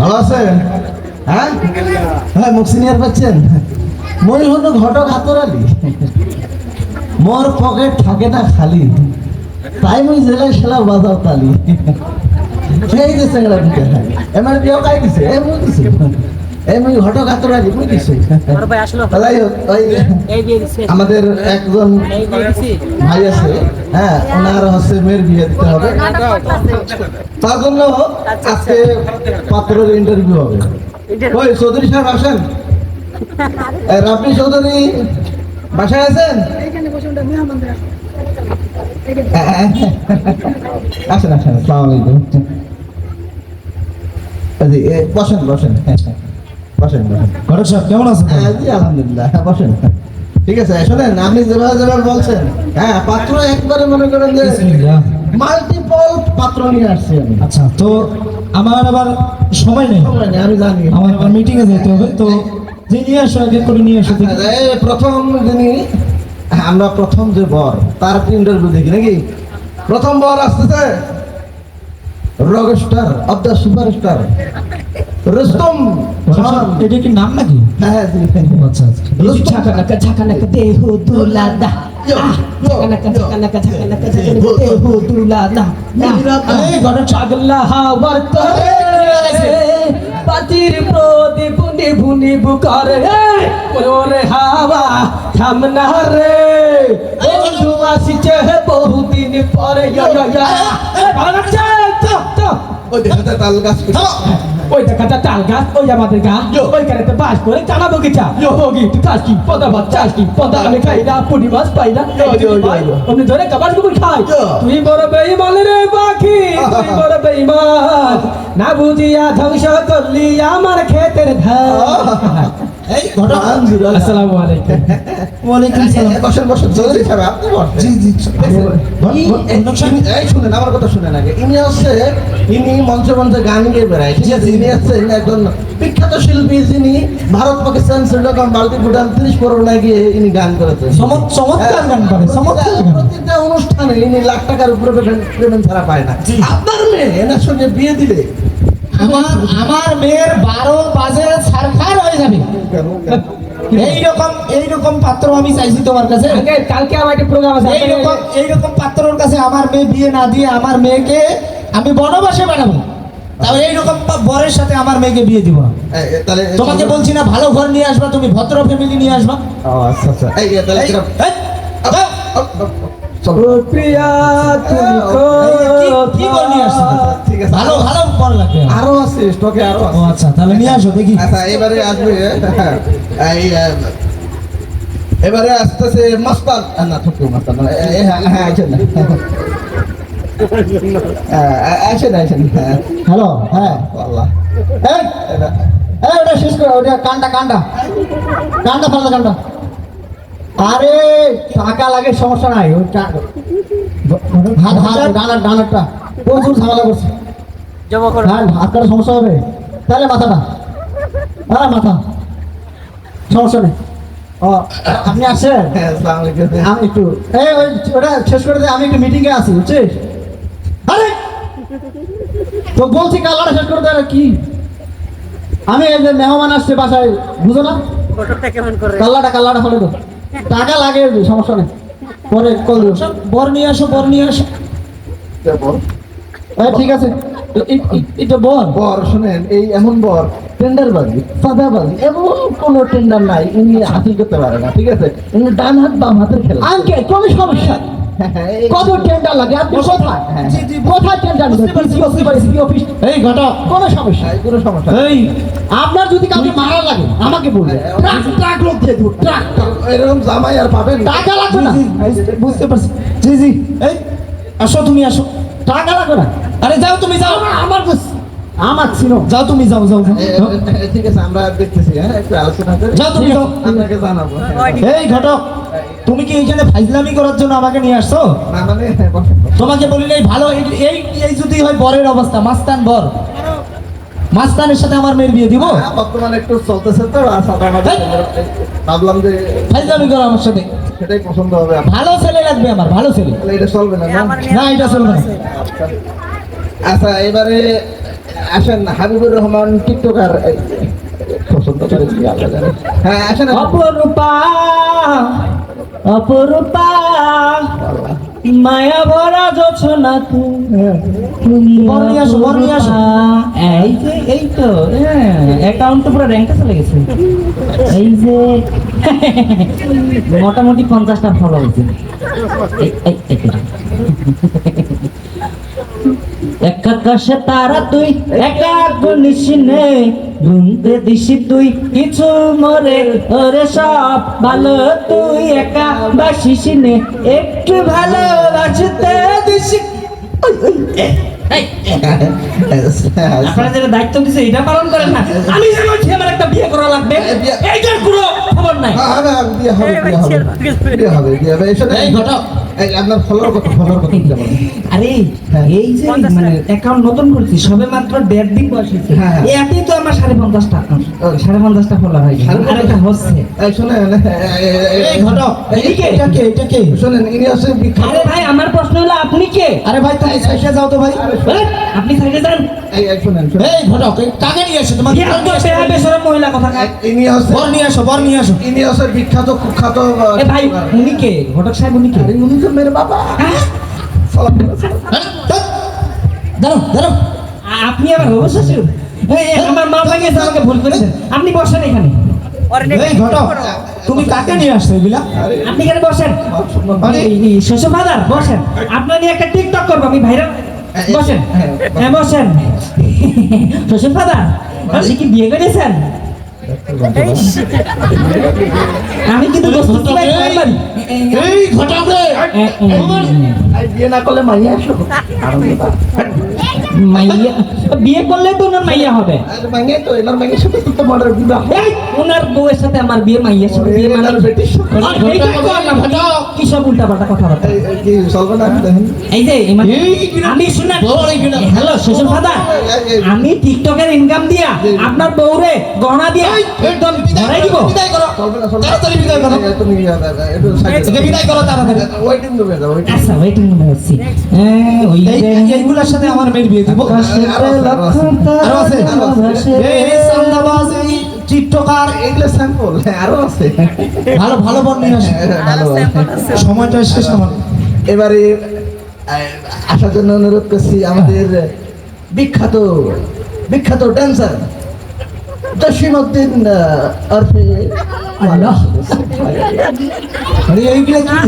ভালো আছেন? হ্যাঁ? হ্যাঁ মই হলো ঘটক হাতরালি মোর পকেট থাকে না খালি। তাই মুই জেলায় সেলা বাজাও তালি। খেয়ে দিতে এমার বিয়ে কাই দিছে? এ মুই দিছে এই মুই ঘটক হাতরালি মুই দিছে বড় ভাই আসলো যাই হোক, ওই এই দিয়ে দিছে। আমাদের একজন ভাই আছে হ্যাঁ ওনার হচ্ছে মেয়ের বিয়ে দিতে হবে। তার জন্য আজকে পাত্রের ইন্টারভিউ হবে। ওই চৌধুরী সাহেব আসেন? রাফি চৌধুরী বাসায় আছেন? আসেন আসেন আসসালামু আলাইকুম এই যে, এ, বসেন বসেন। হ্যাঁ, হ্যাঁ, বসেন বসেন। ঘটক সাহেব কেমন আছেন? হ্যাঁ, জি আলহামদুলিল্লাহ হ্যাঁ, বসেন। ঠিক আছে শোনেন আপনি যেভাবে যেভাবে বলছেন হ্যাঁ পাত্র একবারে মনে করেন যে মাল্টিপল পাত্র নিয়ে আসছি আমি। আচ্ছা তো আমার আবার সময় নেই। সময় নেই, আমি জানি। আমার আবার মিটিং এ যেতে হবে তো যে নিয়ে আসো করে নিয়ে আসো। আচ্ছা, প্রথম যিনি আমরা প্রথম যে বর তার ইন্টারভিউ দেখি নাকি? প্রথম বর আসতেছে rockstar of the superstar. Rustam Ghatak সাহেব, এটা কি নাম নাকি হ্যাঁ হ্যাঁ জি, হ্যাঁ। আচ্ছা আচ্ছা রুস্তম ঝাকানাকা ঝাকানাকা দেহ দুলাদা ঝাকানাকা ঝাকানাকা ঝাকানাকা ঝাকানাকা দেহ দুলাদা এই ঘর চাগলা হাওয়ার তরে পাতির প্রদীপ নিভু নিভু করে ওরে হাওয়া থামনা রে বন্ধু আসিছে বহুদিন পরে ইয়া ইয়া ইয়া ভালো লাগছে তো তো ওই দেখাতে তাল গাছ ওই দেখাটা তাল গাছ ওই আমাদের গা ওই কারেতে বাস করে চানা বগিচা বগি তুই খাস কি? পদা ভাত চাস কি? পদা আমি খাই না পুটি মাছ পাই না। অন্য ধরে কাবার কুকুর খাই তুই বড় বেইমান রে পাখি তুই বড় বেইমান না বুঝিয়া ধ্বংস করলি আমার ক্ষেতের ধান। আমার কথা শুনেন আগে। ইনি হচ্ছে ইনি মঞ্চে মঞ্চে গান গিয়ে বেড়ায়। ঠিক আছে? ইনি একজন বিখ্যাত শিল্পী যিনি ভারত পাকিস্তান শ্রীলঙ্কা মালদ্বীপ ভুটান ত্রিশ করোনায় গিয়ে ইনি গান করেছেন। চমৎকার গান করে, প্রতিটা অনুষ্ঠানে ইনি লাখ টাকার উপরে পেমেন্ট ছাড়া পায় না। আপনার মেয়ে এনার সঙ্গে বিয়ে দিলে আমার আমার মেয়ের বারো বাজে সারখার হয়ে যাবে। এইরকম এইরকম পাত্র আমি চাইছি তোমার কাছে। কালকে আমার একটা প্রোগ্রাম আছে এইরকম এইরকম পাত্রর কাছে আমার মেয়ে বিয়ে না দিয়ে আমার মেয়েকে আমি বনবাসে বানাবো। তাহলে এইরকম বরের সাথে আমার মেয়েকে বিয়ে দিব। তাহলে তোমাকে বলছি না ভালো ঘর নিয়ে আসবা তুমি ভদ্র ফ্যামিলি নিয়ে আসবা। আচ্ছা আচ্ছা। এই এই, তাহলে চলো। প্রিয়া তুমি কি- কি নিয়ে আসছো? ঠিক আছে। ভালো ভালো ঘর লাগবে। আরও আছে স্টকে আরও আছে। আচ্ছা তাহলে নিয়ে আসো দেখি। আচ্ছা এবারে আসবে এই আহ, এবারে আসতেছে মাস্তান না ছোট্ট মাস্তান হ্যাঁ হ্যাঁ আছেন হ্যাঁ, আছেন আছেন হ্যাঁ। হ্যালো হ্যাঁ। আল্লাহ এই ওটা শেষ করো ওটা কানটা কানটা। কানটা ফেলো কানটা। আরে টাকা লাগে সমস্যা নাই। ওই হাত হাত ডানার ডানারটা প্রচুর ঝামেলা করছে। হ্যাঁ হাত কাটা সমস্যা হবে? তাহলে মাথাটা। হ্যাঁ মাথা। সমস্যা নেই। ও আপনি আসছেন? হ্যাঁ আমি একটু এই ওই ওটা শেষ করে দে আমি একটু মিটিংয়ে আছি বুঝছিস? আরে! তো বলছি কালারটা শেষ করে দে আরে কি? আমি যে মেহমান আসছে বাসায় বুঝো না? কাল্লাটা কাল্লাটা ফেলে দো টাকা লাগে সমস্যা নেই। পরে কল বর নিয়ে আসো বর নিয়ে আসো। হ্যাঁ ঠিক আছে। এটা বল বর শুনেন এই এমন বর টেন্ডারবাজি সাদাবাজি এমন কোনো টেন্ডার নাই উনি হাসিল করতে পারে না ঠিক আছে? উনি ডান হাত বাম হাতের খেলা আঙ্কে কোনো সমস্যা কত টেন্ডার লাগে? আপনি কোথায়? হ্যাঁ, জি, কোথায় টেন্ডার অফিস এই ঘটক। কোনো সমস্যা এই কোনো সমস্যা এই আপনার যদি কাউকে মারা লাগে আমাকে বলবেন ট্রাক ট্রাক লোক দিয়ে দেবো ট্রাক। এরকম জামাই আর পাবেন টাকা লাগবে না। বুঝতে পারছি। জি জি। এই আসো তুমি আসো। টাকা লাগবে না। আরে যাও তুমি যাও। আমার কাছে আমার ছিল। যাও তুমি যাও যাও ঠিক আছে আমরা দেখতেছি হ্যাঁ একটু আলোচনা করে। যাও তুমি যাও। আপনাকে জানাব। হ্যাঁ। এই ঘটক। তুমি কি এইখানে ফাইজলামি করার জন্য আমাকে নিয়ে আসছো। তোমাকে বলি নাই ভালো এই এই এই যদি হয় বরের অবস্থা মাস্তান বর মাস্তানের সাথে আমার মেয়ের বিয়ে দিব হ্যাঁ, বর্তমানে একটু চলতেছে তো এই! ভাবলাম যে ফাইজলামি করো আমার সাথে সেটাই পছন্দ হবে ভালো ছেলে লাগবে আমার ভালো ছেলে এটা চলবে না না এটা চলবে না আচ্ছা। এবারে আসেন হাবিবুর রহমান টিকটকার এই, পছন্দ জানে। হ্যাঁ আসেন আসেন। অপরূপা অপরূপা মায়া ভরা যোছনা তুমি। এই যে এই তো অ্যাকাউন্ট তো পুরো র্যাঙ্কে চলে গেছে এই যে মোটামুটি পঞ্চাশটা ফলো হয়েছে। এক তারা তুই একা গুনতে দিছি তুই কিছু মরে ওরে সব ভালো তুই একা বাসিসিনে একটু ভালোবাসতে আপনারা যেটা দায়িত্ব দিছে এটা পালন করেন না আমি আমার একটা বিয়ে করা লাগবে এইটার পুরো খবর নাই হ্যাঁ, হ্যাঁ, বিয়ে হবে, বিয়ে হবে। বিয়ে হবে, বিয়ে হবে। এই ঘটক। এই, আপনার ফলোয়ার কত? ফলোয়ার কত আরে। এই যে মানে অ্যাকাউন্ট নতুন করছি সবে মাত্র দেড় দিন বয়স হয়েছে। এতেই তো আমার সাড়ে পঞ্চাশটা। সাড়ে পঞ্চাশটা ফলো আর এটা হচ্ছে। শোনেন, ঘটক এটা কে? এটা কে? শোনেন, ইনি হচ্ছে আরে ভাই আমার প্রশ্ন হলো আপনি কে? আরে ভাই তাই যাও তো ভাই। আপনি সাইডে যান এই, শোনেন। এই ঘটক কাকে নিয়ে এসো তোমার বিয়ে তো বেহা বেসরম মহিলা কথা ইনি হচ্ছে বর নিয়ে আসো বর নিয়ে আসো। ইনি হচ্ছে বিখ্যাত কুখ্যাত এ ভাই উনি কে? ঘটক সাহেব উনি কে? উনি তো মেরে বাবা। হ্যাঁ? দাঁড়াও দাঁড়াও। আপনি আমার হবু শ্বশুর আমার মা লাগিয়েছে আমাকে ভুল করেছেন আপনি বসেন এখানে। তুমি কাকে নিয়ে আসছো এগুলা আপনি এখানে বসেন। শ্বশুর ফাদার বসেন। আপনার নিয়ে একটা টিকটক করব আমি ভাইরাল। বসেন হ্যাঁ বসেন শ্বশুর দাদা আপনি কি বিয়ে করেছেন আমি কিন্তু। এই ঘটক রে বিয়ে না করলে মাইয়া আসো মাইয়া বিয়ে করলে তো ওনার মাইয়া হবে। মাইয়া তো এনার মাইয়ের সাথে তো তোমার বিবাহ। ওনার বউয়ের সাথে আমার বিয়ে মাইয়ের সাথে বিয়ে মানে। কি সব উল্টা পাল্টা কথাবার্তা? এই, যে মানে- আমি শুনেন শ্বশুর ফাদার আমি টিকটকের ইনকাম দিয়া আপনার বউরে গহনা দিয়া একদম ধরাই দিব। বিদায়। তাড়াতাড়ি করো। করো তাড়াতাড়ি। ওয়েটিং রুমে যাও আচ্ছা ওয়েটিং রুমে আছি হ্যাঁ ওই এইগুলোর সাথে আমার মেয়ের বিয়ে দিব। আরও আছে, আরও আছে। লক্ষ তারা আরও আছে। ভাসে। এই এই সান্দাবাজ এই টিকটকার এগুলো স্যাম্পল আরও আছে। ভালো ভালো বর নিয়ে আসো। ভালো সময়টা শেষ আমার এবারে আসার জন্য অনুরোধ করছি আমাদের বিখ্যাত বিখ্যাত ড্যান্সার জসিমউদ্দিন আরফে আল্লাহ। আরে এইগুলা কি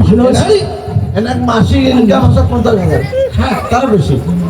ভালো আছে? মাসিক ইনকাম হচ্ছে পঞ্চাশ হাজার হ্যাঁ তারও বেশি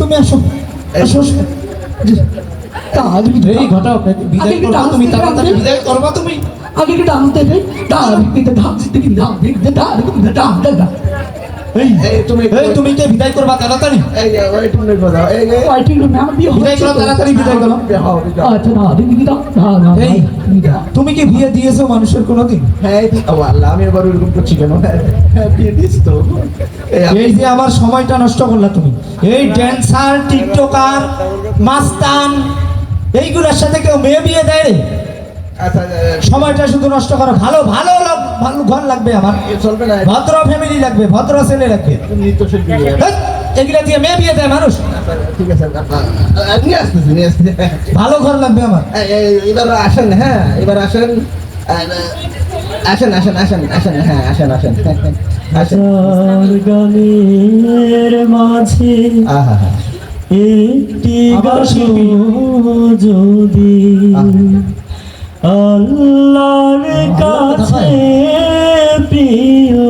তুমি তুমি আসো আসো। এই ঘটক বিদায় করবা তুমি তাড়াতাড়ি বিদায় করবা তুমি। আগে কি ডান্স দেবে ডান্স দিতে ডান্স দিতে ডান্স দিতে ডান্স দিতে ডান্স এই তুমি এই তুমি কে বিদায় করবা তাড়াতাড়ি? এই ওয়েটিং রুমে যাও। এই এই। রুমে আমার বিদায় করো তাড়াতাড়ি বিদায় করো। বিবাহ, বিবাহ। আচ্ছা না দিদি দিদা না না এই তুমি কি বিয়ে দিয়েছ মানুষের কোনোদিন? হ্যাঁ আল্লাহ আমি এবার ওইরকম করছি কেন? হ্যাঁ বিয়ে তো। এই যে আমার সময়টা নষ্ট করলা তুমি। এই ড্যান্সার টিকটকার মাস্তান এইগুলোর সাথে কেউ মেয়ে বিয়ে দেয় আচ্ছা সময়টা শুধু নষ্ট করো। ভালো ভালো লাগ- ভালো ঘর লাগবে আমার। চলবে না। ভদ্র ফ্যামিলি লাগবে ভদ্র ছেলে লাগবে। নৃত্যশিল্পী এগুলা দিয়ে মেয়ে বিয়ে দেয় মানুষ? ঠিক আছে নিয়ে আসতেছি নিয়ে আসতেছি ভালো ঘর লাগবে আমার। এবার আসেন হ্যাঁ এবার আসেন। আসেন আসেন আসেন আসেন হ্যাঁ আসেন আসেন আসেন। গানের মাঝে একটি যদি আল্লাহর কাছে প্রিয়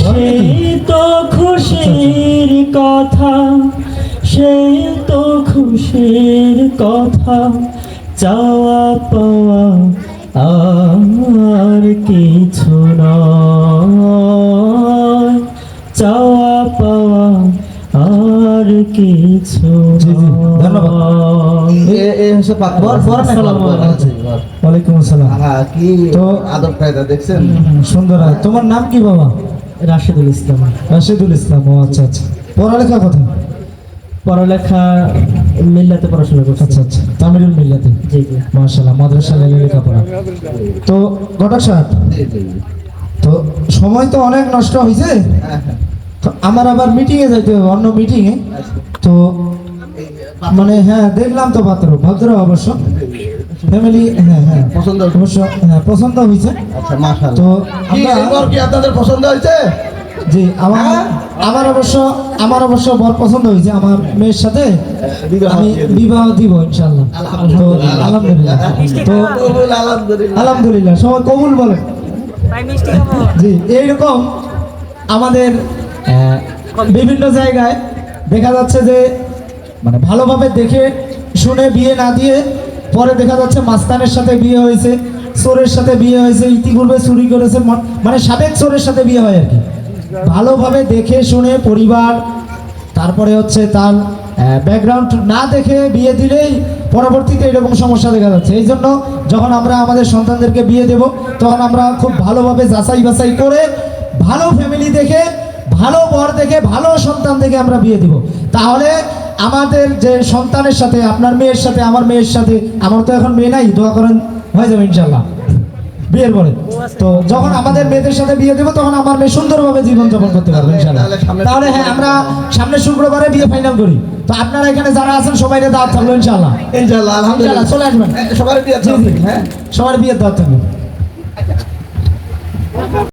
সেই তো খুশির কথা সেই তো খুশির কথা চাওয়া ওয়ালাইকুম আসসালাম। কি তো- আদব কায়দা দেখছেন? সুন্দর। তোমার নাম কি বাবা? রাশেদুল ইসলাম। রাশিদুল ইসলাম ও আচ্ছা আচ্ছা। পড়ালেখা কোথায়? পড়ালেখা মিল্লাতে পড়াশোনা করছে। আচ্ছা আচ্ছা। তামিলুল মিল্লাতে? জি জি। মার্শাল্লাহ মাদ্রাসা লেভেলে লেখাপড়া তো ঘটক সাহেব। তো সময় তো অনেক নষ্ট হয়েছে হ্যাঁ, হ্যাঁ। তো আমার আবার মিটিংয়ে যাইতে হবে অন্য মিটিংয়ে। তো মানে হ্যাঁ দেখলাম তো পাত্র ভদ্র অবশ্য। ফ্যামিলি হ্যাঁ হ্যাঁ পছন্দ অবশ্য হ্যাঁ পছন্দ হয়েছে। আচ্ছা তো আমরা কি আপনাদের পছন্দ হয়েছে? জি আমার হ্যাঁ? আমার অবশ্য আমার অবশ্য বর পছন্দ হয়েছে আমার মেয়ের সাথে। আমি বিবাহ দিব ইনশাল্লাহ তো আলহামদুলিল্লাহ। তো আলহামদুলিল্লাহ। আলহামদুলিল্লাহ সবাই কবুল বলেন। জি এইরকম আমাদের বিভিন্ন জায়গায় দেখা যাচ্ছে যে মানে ভালোভাবে দেখে শুনে বিয়ে না দিয়ে পরে দেখা যাচ্ছে মাস্তানের সাথে বিয়ে হয়েছে, চোরের সাথে বিয়ে হয়েছে, ইতিপূর্বে চুরি করেছে মানে সাবেক চোরের সাথে বিয়ে হয় আর কি। ভালোভাবে দেখে শুনে পরিবার, তারপরে হচ্ছে তার ব্যাকগ্রাউন্ড না দেখে বিয়ে দিলেই পরবর্তীতে এরকম সমস্যা দেখা যাচ্ছে। এই জন্য যখন আমরা আমাদের সন্তানদেরকে বিয়ে দেব, তখন আমরা খুব ভালোভাবে যাচাই বাছাই করে ভালো ফ্যামিলি দেখে ভালো বর দেখে ভালো সন্তান দেখে আমরা বিয়ে দিব। তাহলে আমাদের যে সন্তানের সাথে আপনার মেয়ের সাথে আমার মেয়ের সাথে আমার তো এখন মেয়ে নাই দোয়া করেন হয়ে যাবে ইনশাল্লাহ বিয়ের পরে। তো যখন আমাদের মেয়েদের সাথে বিয়ে দেবো তখন আমার মেয়ে সুন্দরভাবে জীবন যাপন করতে পারবে ইনশাল্লাহ তাহলে হ্যাঁ আমরা সামনের শুক্রবারে বিয়ে ফাইনাল করি। তো আপনারা এখানে যারা আছেন সবাই দাওয়াত থাকল ইনশাল্লাহ ইনশাআল্লাহ আলহামদুলিল্লাহ। ইনশাল্লাহ, চলে আসবেন। সবার বিয়ে হ্যাঁ। সবার বিয়ের দাওয়াত থাকল